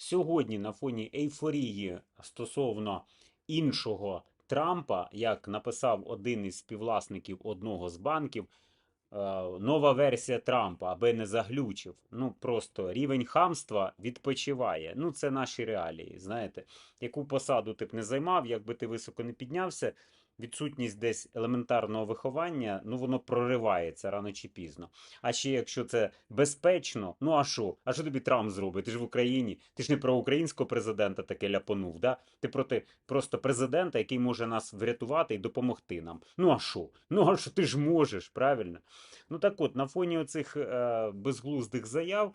Сьогодні на фоні ейфорії стосовно іншого Трампа, як написав один із співвласників одного з банків, е, нова версія Трампа, аби не заглючив. Ну просто рівень хамства відпочиває. Ну, це наші реалії. Знаєте, яку посаду ти б не займав, якби ти високо не піднявся. Відсутність десь елементарного виховання, ну воно проривається рано чи пізно. А ще якщо це безпечно, ну а що? А що тобі Трамп зробить? Ти ж в Україні, ти ж не про українського президента таке ляпонув, да? Ти проти просто президента, який може нас врятувати і допомогти нам. Ну а що? Ну а що ти ж можеш, правильно? Ну так от, на фоні оцих е, безглуздих заяв.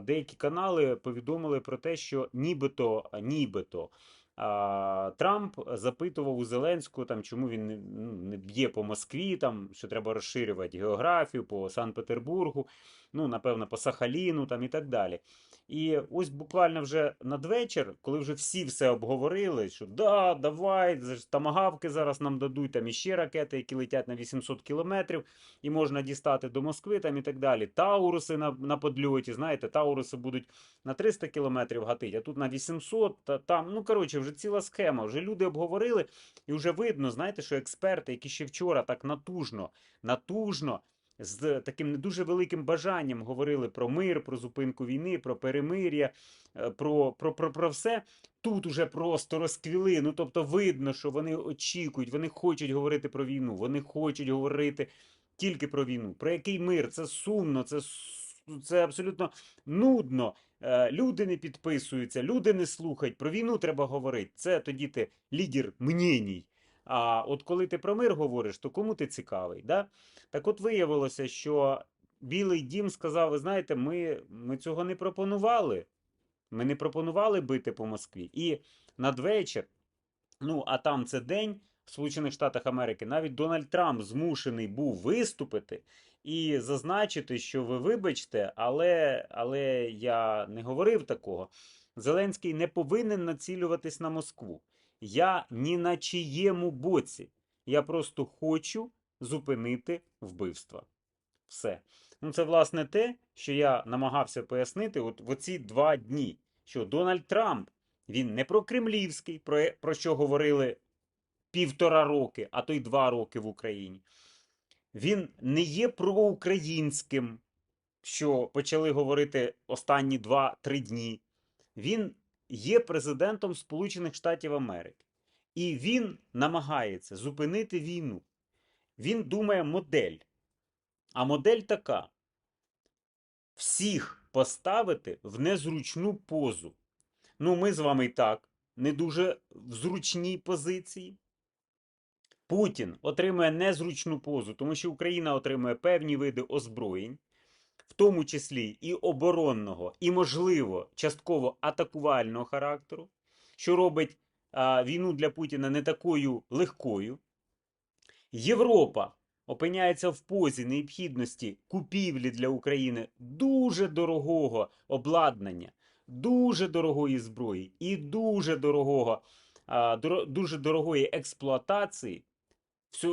Деякі канали повідомили про те, що нібито, нібито Трамп запитував у Зеленського, там, чому він не, ну, не б'є по Москві, там, що треба розширювати географію по Санкт-Петербургу, ну, напевно, по Сахаліну там, і так далі. І ось буквально вже надвечір, коли вже всі все обговорили, що да, давай, тамагавки зараз нам дадуть, там іще ракети, які летять на 800 кілометрів, і можна дістати до Москви там і так далі. Тауруси на, на подльоті, знаєте, Тауруси будуть на 300 кілометрів гатить, а тут на 800, та там, ну коротше, вже ціла схема. Вже люди обговорили, і вже видно, знаєте, що експерти, які ще вчора так натужно, натужно. З таким не дуже великим бажанням говорили про мир, про зупинку війни, про перемир'я, е, про, про, про, про все. Тут уже просто розквіли. Ну тобто, видно, що вони очікують, вони хочуть говорити про війну, вони хочуть говорити тільки про війну. Про який мир? Це сумно, це, це абсолютно нудно. Е, Люди не підписуються, люди не слухають. Про війну треба говорити. Це тоді ти лідер мнєній. А от коли ти про мир говориш, то кому ти цікавий? Да? Так от виявилося, що Білий дім сказав: ви знаєте, ми, ми цього не пропонували. Ми не пропонували бити по Москві. І надвечір, ну а там це день в Сполучених Штатах Америки, навіть Дональд Трамп змушений був виступити і зазначити, що ви вибачте, але, але я не говорив такого. Зеленський не повинен націлюватись на Москву. Я ні на чиєму боці. Я просто хочу зупинити вбивства. Все. Ну, це, власне, те, що я намагався пояснити от в оці два дні. Що Дональд Трамп, він не про кремлівський, про, про що говорили півтора роки, а то й два роки в Україні. Він не є проукраїнським, що почали говорити останні 2-3 дні. Він є президентом Сполучених Штатів Америки. І він намагається зупинити війну. Він думає модель. А модель така: всіх поставити в незручну позу. Ну, ми з вами і так, не дуже в зручній позиції. Путін отримує незручну позу, тому що Україна отримує певні види озброєнь, в тому числі і оборонного, і, можливо, частково атакувального характеру, що робить а, війну для Путіна не такою легкою. Європа опиняється в позі необхідності купівлі для України дуже дорогого обладнання, дуже дорогої зброї і дуже дорогого, дуже дорогої експлуатації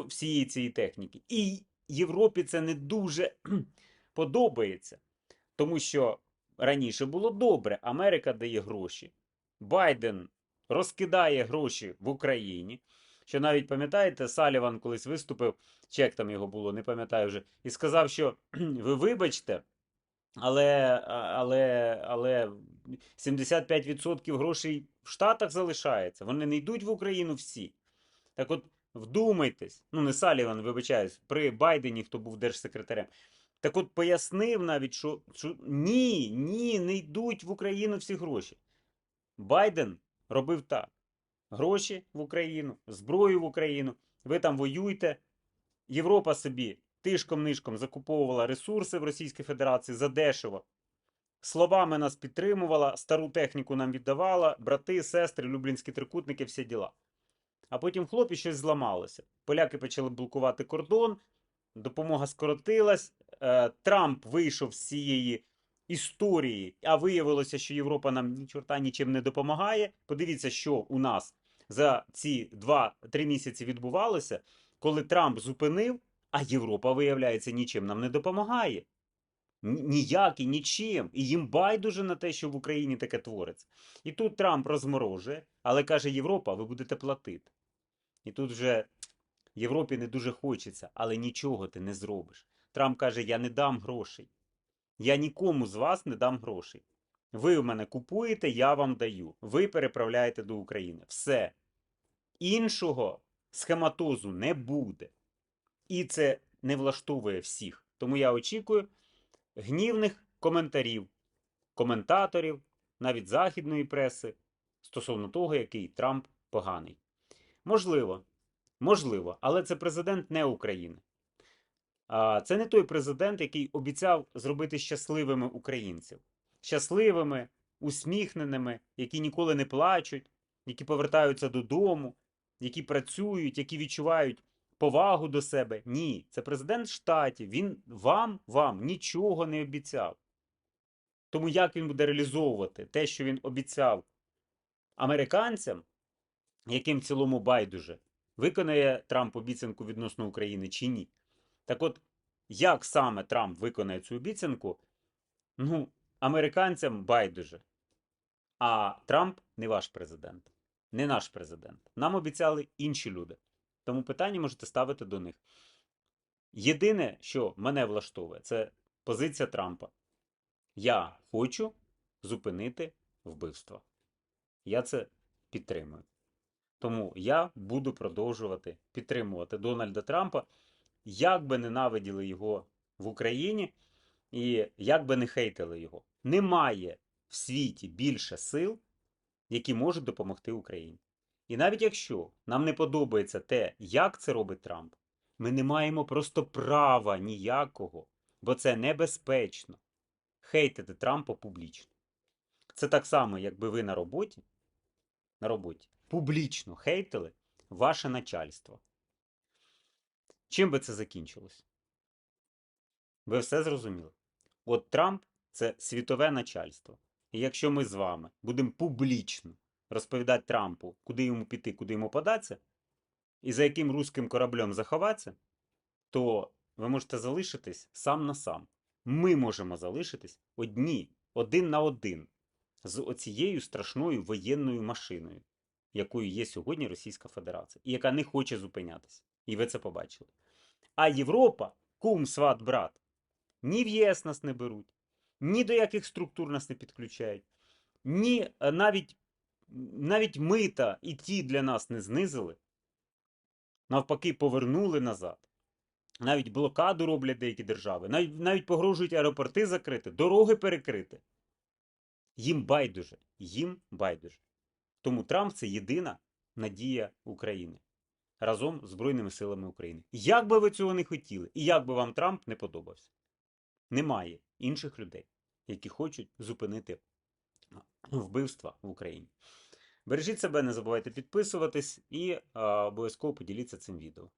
всієї цієї техніки. І Європі це не дуже подобається, тому що раніше було добре. Америка дає гроші, Байден розкидає гроші в Україні. Що навіть пам'ятаєте, Саліван колись виступив, чи як там його було, не пам'ятаю вже, і сказав, що ви вибачте, але, але, але 75% грошей в Штатах залишається. Вони не йдуть в Україну всі. Так от вдумайтесь, ну не Саліван, вибачаюсь, при Байдені, хто був держсекретарем. Так от пояснив навіть, що, що ні, ні, не йдуть в Україну всі гроші. Байден робив так: гроші в Україну, зброю в Україну, ви там воюйте. Європа собі тишком-нишком закуповувала ресурси в Російській Федерації задешево. Словами нас підтримувала, стару техніку нам віддавала, брати, сестри, люблінські трикутники, всі діла. А потім хлоп і щось зламалося. Поляки почали блокувати кордон, допомога скоротилась. Е, Трамп вийшов з цієї історії, а виявилося, що Європа нам ні чорта нічим не допомагає. Подивіться, що у нас за ці 2-3 місяці відбувалося, коли Трамп зупинив, а Європа, виявляється, нічим нам не допомагає. Ні- Ніякий, нічим. І їм байдуже на те, що в Україні таке твориться. І тут Трамп розморожує, але каже: Європа, ви будете платити. І тут вже Європі не дуже хочеться, але нічого ти не зробиш. Трамп каже: Я не дам грошей. Я нікому з вас не дам грошей. Ви в мене купуєте, я вам даю. Ви переправляєте до України. Все. Іншого схематозу не буде. І це не влаштовує всіх. Тому я очікую гнівних коментарів, коментаторів, навіть західної преси стосовно того, який Трамп поганий. Можливо, можливо, але це президент не України. Це не той президент, який обіцяв зробити щасливими українців. Щасливими, усміхненими, які ніколи не плачуть, які повертаються додому, які працюють, які відчувають повагу до себе. Ні, це президент штатів. Він вам, вам нічого не обіцяв. Тому як він буде реалізовувати те, що він обіцяв американцям, яким в цілому байдуже, виконає Трамп обіцянку відносно України чи ні? Так от, як саме Трамп виконає цю обіцянку, ну, американцям байдуже. А Трамп не ваш президент, не наш президент. Нам обіцяли інші люди. Тому питання можете ставити до них. Єдине, що мене влаштовує, це позиція Трампа. Я хочу зупинити вбивство. Я це підтримую. Тому я буду продовжувати підтримувати Дональда Трампа, як би ненавиділи його в Україні і як би не хейтили його. Немає в світі більше сил, які можуть допомогти Україні. І навіть якщо нам не подобається те, як це робить Трамп, ми не маємо просто права ніякого, бо це небезпечно. Хейтити Трампа публічно. Це так само, якби ви на роботі, на роботі публічно хейтили ваше начальство. Чим би це закінчилось? Ви все зрозуміли? От Трамп це світове начальство. І якщо ми з вами будемо публічно розповідати Трампу, куди йому піти, куди йому податися, і за яким руським кораблем заховатися, то ви можете залишитись сам на сам. Ми можемо залишитись одні, один на один з оцією страшною воєнною машиною, якою є сьогодні Російська Федерація, і яка не хоче зупинятися. І ви це побачили. А Європа, кум, сват, брат, ні в ЄС нас не беруть, ні до яких структур нас не підключають, ні е, навіть, навіть мита і ті для нас не знизили, навпаки, повернули назад. Навіть блокаду роблять деякі держави, навіть, навіть погрожують аеропорти закрити, дороги перекрити. Їм байдуже, їм байдуже. Тому Трамп це єдина надія України разом з Збройними силами України. Як би ви цього не хотіли, і як би вам Трамп не подобався, немає інших людей, які хочуть зупинити вбивства в Україні. Бережіть себе, не забувайте підписуватись і обов'язково поділіться цим відео.